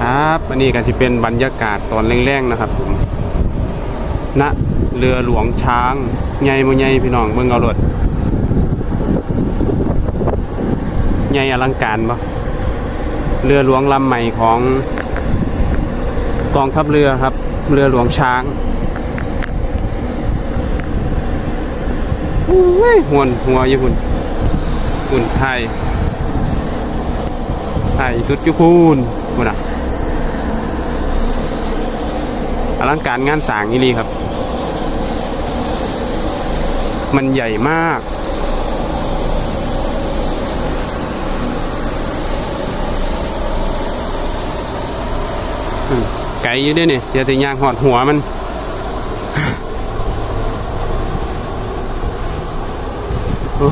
ครับอันนี้ก็จะเป็นบรรยากาศตอนแรงๆนะครับผมณเรือหลวงช้างใหญ่บ่ใหญ่พี่น้องเบิ่งเอารถใหญ่อลังการบ่เรือหลวงลำใหม่ของกองทัพเรือครับ เรือหลวงช้างหวนหัวอยู่หุ่นหุ่นไทยไทยสุดจุพูนหุ่นอะ อลังการงานสางอีลีครับ มันใหญ่มาก ไกลอยู่ด้วยเนี่ยเจอแต่ยางหอดหัวมันโอ้